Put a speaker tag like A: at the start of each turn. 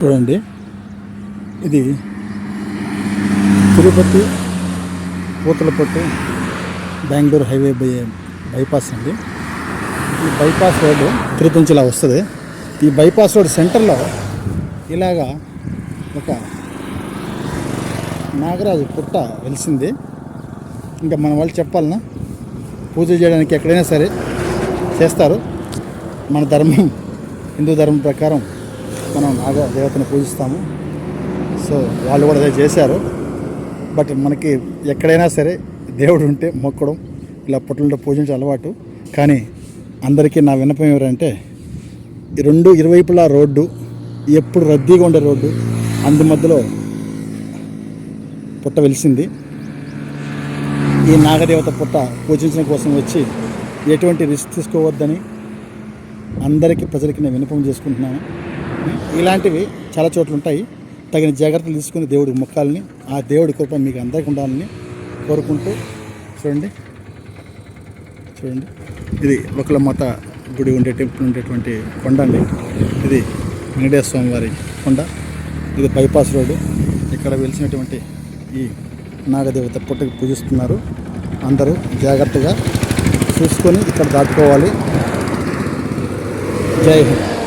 A: చూడండి. ఇది Tirupati Puthalapattu Bengaluru highway by bypass అండి. ఈ బైపాస్ రోడ్డు తిరుపతి నుంచి ఇలా వస్తుంది. ఈ బైపాస్ రోడ్ సెంటర్లో ఇలాగా ఒక నాగరాజు పుట్ట వెలిసింది. ఇంకా మన వాళ్ళు చెప్పాలన్నా పూజ చేయడానికి ఎక్కడైనా సరే చేస్తారు. మన ధర్మం హిందూ ధర్మం ప్రకారం మనం నాగ దేవతను పూజిస్తాము. సో వాళ్ళు కూడా అదే చేశారు. బట్ మనకి ఎక్కడైనా సరే దేవుడు ఉంటే మొక్కడం ఇలా పుట్టలతో పూజించే అలవాటు. కానీ అందరికీ నా విన్నపం ఎవరంటే రెండు ఇరువైపులా రోడ్డు ఎప్పుడు రద్దీగా ఉండే రోడ్డు అందు మధ్యలో పుట్ట వెలిసింది. ఈ నాగదేవత పుట్ట పూజించడం కోసం వచ్చి ఎటువంటి రిస్క్ తీసుకోవద్దని అందరికీ ప్రజలకి నేను విన్నపం చేసుకుంటున్నాను. ఇలాంటివి చాలా చోట్ల ఉంటాయి. తగిన జాగ్రత్తలు తీసుకుని దేవుడికి మొక్కాలని ఆ దేవుడి కృప మీకు అందరికీ ఉండాలని కోరుకుంటూ చూడండి. చూడండి. ఇది ఒకల మాత గుడి ఉండే టెంపుల్ ఉండేటువంటి కొండ అండి. ఇది వెంకటేశ్వర స్వామి వారి కొండ. ఇది బైపాస్ రోడ్డు. ఇక్కడ వెలిసినటువంటి ఈ నాగదేవత పుట్టకి పూజిస్తున్నారు. అందరూ జాగ్రత్తగా చూసుకొని ఇక్కడ దాటుకోవాలి. జై హింద్.